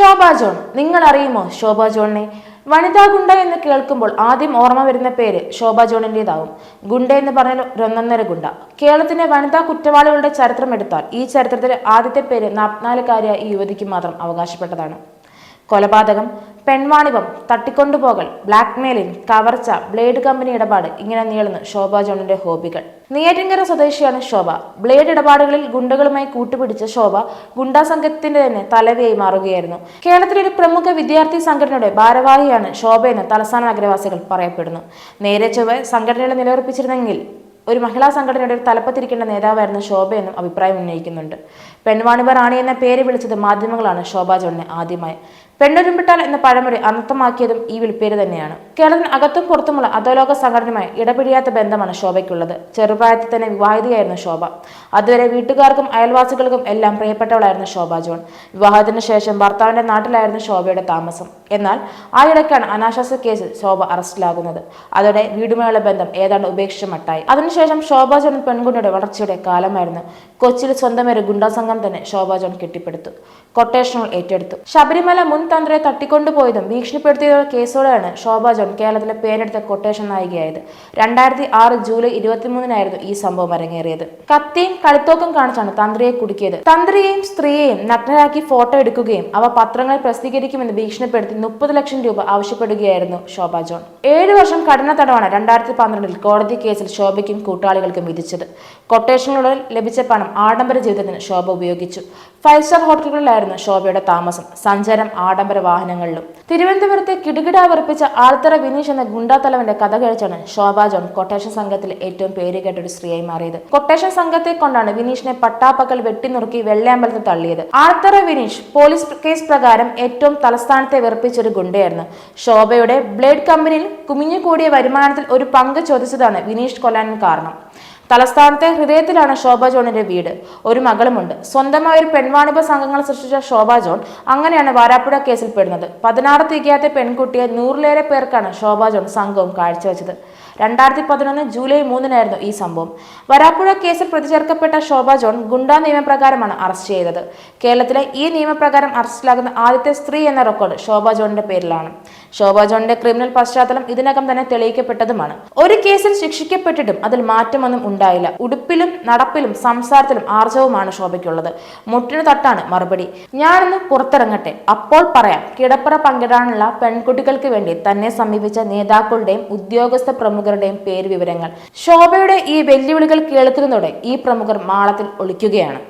ശോഭ John നിങ്ങൾ അറിയുമോ ശോഭ ജോണിനെ? വനിതാ ഗുണ്ട എന്ന് കേൾക്കുമ്പോൾ ആദ്യം ഓർമ്മ വരുന്ന പേര് ശോഭ ജോണിന്റെതാവും ഗുണ്ട എന്ന് പറഞ്ഞാൽ രൊന്നര ഗുണ്ട. കേരളത്തിലെ വനിതാ കുറ്റവാളികളുടെ ചരിത്രം എടുത്താൽ ഈ ചരിത്രത്തിലെ ആദ്യത്തെ പേര് നാൽപ്പത്തിനാലുകാരിയായ ഈ യുവതിക്ക് മാത്രം അവകാശപ്പെട്ടതാണ്. കൊലപാതകം പെൺവാണിഭം തട്ടിക്കൊണ്ടുപോകൽ ബ്ലാക്ക് മെയിലിംഗ് കവർച്ച ബ്ലേഡ് കമ്പനി ഇടപാട് ഇങ്ങനെ നീളുന്നു ശോഭ ജോണിന്റെ ഹോബികൾ. നെയ്യാറ്റിൻകര സ്വദേശിയാണ് ശോഭ. ബ്ലേഡ് ഇടപാടുകളിൽ ഗുണ്ടകളുമായി കൂട്ടുപിടിച്ച ശോഭ ഗുണ്ടാ സംഘത്തിന്റെ തന്നെ തലവിയായി മാറുകയായിരുന്നു. കേരളത്തിലെ ഒരു പ്രമുഖ വിദ്യാർത്ഥി സംഘടനയുടെ ഭാരവാഹിയാണ് ശോഭയെന്ന് തലസ്ഥാന നഗരവാസികൾ പറയപ്പെടുന്നു. നേരെ ചൊവ്വെ സംഘടനകളെ നിലയുറപ്പിച്ചിരുന്നെങ്കിൽ ഒരു മഹിളാ സംഘടനയുടെ ഒരു തലപ്പത്തിരിക്കേണ്ട നേതാവായിരുന്നു ശോഭയെന്നും അഭിപ്രായം ഉന്നയിക്കുന്നുണ്ട്. പെൺവാണിഭ റാണി എന്ന പേര് വിളിച്ചത് മാധ്യമങ്ങളാണ് ശോഭ ജോണിനെ ആദ്യമായി. പെണ്ണൊരുമ്പിട്ടാൽ എന്ന പഴമൊഴി അനർത്ഥമാക്കിയതും ഈ വിളിപ്പേര് തന്നെയാണ്. കേരളത്തിന് അകത്തും പുറത്തുമുള്ള അധോലോക സംഘടനയുമായി ഇടപിടിയാത്ത ബന്ധമാണ് ശോഭയ്ക്കുള്ളത്. ചെറുപ്രായത്തിൽ തന്നെ വിവാഹിതയായിരുന്നു ശോഭ. അതുവരെ വീട്ടുകാർക്കും അയൽവാസികൾക്കും എല്ലാം പ്രിയപ്പെട്ടവളായിരുന്നു ശോഭ ജോൺ. വിവാഹത്തിന് ശേഷം ഭർത്താവിന്റെ നാട്ടിലായിരുന്നു ശോഭയുടെ താമസം. എന്നാൽ ആ ഇടയ്ക്കാണ് അനാശാസ്യ കേസിൽ ശോഭ അറസ്റ്റിലാകുന്നത്. അതോടെ വീടുമായുള്ള ബന്ധം ഏതാണ്ട് ഉപേക്ഷിച്ച മട്ടായി. അതിനുശേഷം ശോഭ ജോൺ പെൺകുട്ടിയുടെ വളർച്ചയുടെ കാലമായിരുന്നു കൊച്ചിയിൽ സ്വന്തം ഒരു ഗുണ്ടാ സംഘം തന്നെ ശോഭ ജോൺ കെട്ടിപ്പടുത്തു. കൊട്ടേഷനുകൾ ഏറ്റെടുത്തു. ശബരിമല മുൻ തന്ത്രയെ തട്ടിക്കൊണ്ടുപോയതും ഭീഷണിപ്പെടുത്തിയതും കേസോടെയാണ് ശോഭ ജോൺ കേരളത്തിലെ പേരെടുത്ത കൊട്ടേഷൻ നായികയായത്. രണ്ടായിരത്തി ആറ് ജൂലൈ ഇരുപത്തിമൂന്നിനായിരുന്നു ഈ സംഭവം അരങ്ങേറിയത്. കത്തിയും കളിത്തോക്കും കാണിച്ചാണ് തന്ത്രിയെ കുടുക്കിയത്. തന്ത്രിയെയും സ്ത്രീയെയും നഗ്നരാക്കി ഫോട്ടോ എടുക്കുകയും അവ പത്രങ്ങൾ പ്രസിദ്ധീകരിക്കുമെന്ന് ഭീഷണിപ്പെടുത്തി മുപ്പത് ലക്ഷം രൂപ ആവശ്യപ്പെടുകയായിരുന്നു ശോഭ ജോൺ. ഏഴു വർഷം കഠിന തടവാണ് രണ്ടായിരത്തി പന്ത്രണ്ടിൽ കോടതി കേസിൽ ശോഭയ്ക്കും കൂട്ടാളികൾക്കും വിധിച്ചത്. കൊട്ടേഷനുകളിൽ ലഭിച്ച പണം ആഡംബര ജീവിതത്തിന് ശോഭ ഉപയോഗിച്ചു. ഫൈവ് സ്റ്റാർ ഹോട്ടലുകളിലായിരുന്നു ശോഭയുടെ താമസം. സഞ്ചാരം ആഡംബര വാഹനങ്ങളിലും തിരുവനന്തപുരത്തെ കിടുകിട വിറപ്പിച്ച ആൾത്തറ വിനീഷ് എന്ന ഗുണ്ടാ തലവന്റെ കഥ കഴിച്ചാണ് ശോഭാ ജോൺ കൊട്ടേഷൻ സംഘത്തിൽ ഏറ്റവും പേരുകേട്ട ഒരു സ്ത്രീയായി മാറിയത്. കൊട്ടേഷൻ സംഘത്തെ കൊണ്ടാണ് വിനീഷിനെ പട്ടാപ്പകൽ വെട്ടിനുറുക്കി വെള്ളയമ്പലത്തിൽ തള്ളിയത്. ആൾത്തറ വിനീഷ് പോലീസ് കേസ് പ്രകാരം ഏറ്റവും തലസ്ഥാനത്തെ വിറപ്പിച്ച ഒരു ഗുണ്ടയായിരുന്നു. ശോഭയുടെ ബ്ലേഡ് കമ്പനിയിൽ കുമിഞ്ഞുകൂടിയ വരുമാനത്തിൽ ഒരു പങ്ക് ചോദിച്ചതാണ് വിനീഷ് കൊല്ലാൻ കാരണം. തലസ്ഥാനത്തെ ഹൃദയത്തിലാണ് ശോഭ ജോണിന്റെ വീട്. ഒരു മകളുമുണ്ട്. സ്വന്തമായ ഒരു പെൺവാണിഭ സംഘങ്ങൾ സൃഷ്ടിച്ച ശോഭ ജോൺ അങ്ങനെയാണ് വാരാപ്പുഴ കേസിൽ പെടുന്നത്. പതിനാറ് തികയാത്ത പെൺകുട്ടിയെ നൂറിലേറെ പേർക്കാണ് ശോഭ ജോൺ സംഘവും കാഴ്ചവെച്ചത്. രണ്ടായിരത്തി പതിനൊന്ന് ജൂലൈ മൂന്നിനായിരുന്നു ഈ സംഭവം. വരാപ്പുഴ കേസിൽ പ്രതി ചേർക്കപ്പെട്ട ശോഭ ജോൺ ഗുണ്ടാ നിയമപ്രകാരമാണ് അറസ്റ്റ് ചെയ്തത്. കേരളത്തിലെ ഈ നിയമപ്രകാരം അറസ്റ്റിലാകുന്ന ആദ്യത്തെ സ്ത്രീ എന്ന റെക്കോർഡ് ശോഭ ജോണിന്റെ പേരിലാണ്. ശോഭ ജോണിന്റെ ക്രിമിനൽ പശ്ചാത്തലം ഇതിനകം തന്നെ തെളിയിക്കപ്പെട്ടതുമാണ്. ഒരു കേസിൽ ശിക്ഷിക്കപ്പെട്ടിട്ടും അതിൽ മാറ്റമൊന്നും ഉണ്ടായില്ല. ഉടുപ്പിലും നടപ്പിലും സംസാരത്തിലും ആർജവുമാണ് ശോഭയ്ക്കുള്ളത്. മുട്ടിന് തട്ടാണ് മറുപടി. ഞാനൊന്ന് പുറത്തിറങ്ങട്ടെ. അപ്പോൾ പറയാം കിടപ്പറ പങ്കിടാനുള്ള പെൺകുട്ടികൾക്ക് വേണ്ടി തന്നെ സമീപിച്ച നേതാക്കളുടെയും ഉദ്യോഗസ്ഥ പ്രമുഖരുടെയും പേര് വിവരങ്ങൾ ശോഭയുടെ ഈ വെല്ലുവിളികൾ കേൾക്കുന്നതോടെ ഈ പ്രമുഖർ മാളത്തിൽ ഒളിക്കുകയാണ്.